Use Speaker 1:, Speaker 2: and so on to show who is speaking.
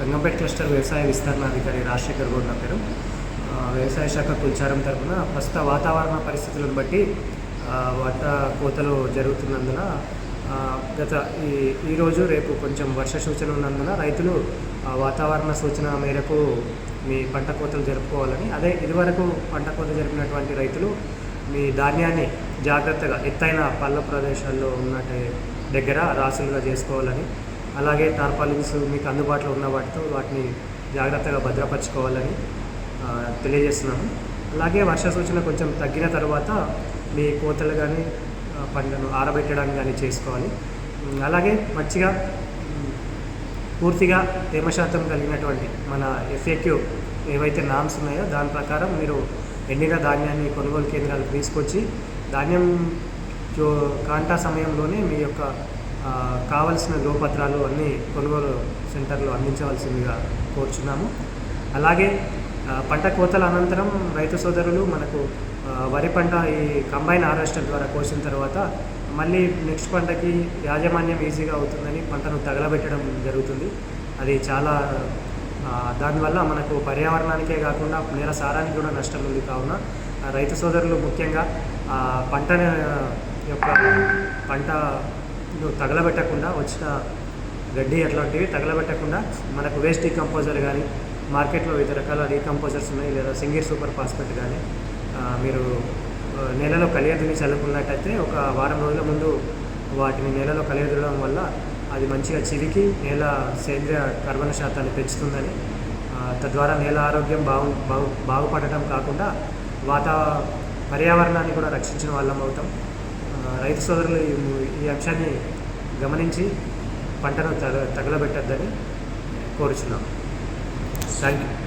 Speaker 1: Rangampeta cluster వ్యవసాయ విస్తరణాధికారి రాజశేఖర్ గౌడ్ నా పేరు. వ్యవసాయ శాఖ కుల్చారం తరఫున ప్రస్తుత వాతావరణ పరిస్థితులను బట్టి ఆ, కోతలు జరుగుతున్నందున గత ఈ ఈరోజు రేపు కొంచెం వర్ష సూచన ఉన్నందున రైతులు వాతావరణ సూచన మేరకు మీ పంట కోతలు జరుపుకోవాలని అదే ఇదివరకు పంట కోత జరిపినటువంటి రైతులు మీ ధాన్యాన్ని జాగ్రత్తగా ఎత్తైన పల్ల ప్రదేశాల్లో ఉన్నట్టు దగ్గర రాసులుగా చేసుకోవాలని అలాగే టార్పాలిన్స్ మీకు అందుబాటులో ఉన్న వాటితో వాటిని జాగ్రత్తగా భద్రపరచుకోవాలని తెలియజేస్తున్నాము అలాగే వర్ష సూచన కొంచెం తగ్గిన తర్వాత మీ కోతలు కానీ పంటను ఆరబెట్టడం కానీ చేసుకోవాలి. అలాగే మంచిగా పూర్తిగా తేమ శాతం కలిగినటువంటి మన ఎఫ్ఏక్యూ ఏవైతే నామ్స్ ఉన్నాయో దాని ప్రకారం మీరు ఎండిన ధాన్యాన్ని కొనుగోలు కేంద్రాలకు తీసుకొచ్చి ధాన్యం కాంటా సమయంలోనే మీ యొక్క కావలసిన ధ్రువపత్రాలు అన్నీ కొనుగోలు సెంటర్లో అందించవలసిందిగా కోరుచున్నాము. అలాగే పంట కోతల అనంతరం రైతు సోదరులు మనకు వరి పంట ఈ కంబైన్ హార్వెస్టర్ ద్వారా కోసిన తర్వాత మళ్ళీ నెక్స్ట్ పంటకి యాజమాన్యం ఈజీగా అవుతుందని పంటను తగలబెట్టడం జరుగుతుంది. అది చాలా దానివల్ల మనకు పర్యావరణానికే కాకుండా నేల సారానికి కూడా నష్టం ఉంది కావున రైతు సోదరులు ముఖ్యంగా పంట యొక్క పంట తగలబెట్టకుండా వచ్చిన గడ్డి అట్లాంటివి తగలబెట్టకుండా మనకు వేస్ట్ డీకంపోజర్ కానీ మార్కెట్లో వివిధ రకాల డీకంపోజర్స్ ఉన్నాయి లేదా సింగిర్ సూపర్ ఫాస్ఫేట్ కానీ మీరు నేలలో కలియదుని చల్లుకున్నట్టయితే ఒక వారం రోజుల ముందు వాటిని నేలలో కలియదుడడం వల్ల అది మంచిగా చిరికి నేల సేంద్రియ కర్బన శాతాన్ని పెంచుతుందని తద్వారా నేల ఆరోగ్యం బాగు బాగు బాగుపడటం కాకుండా వాతా పర్యావరణాన్ని కూడా రక్షించిన వాళ్ళం అవుతాం. రైతు సోదరులు ఈ- అంశాన్ని గమనించి పంటను తగ తగలబెట్టద్దని కోరుచున్నాం. Thank you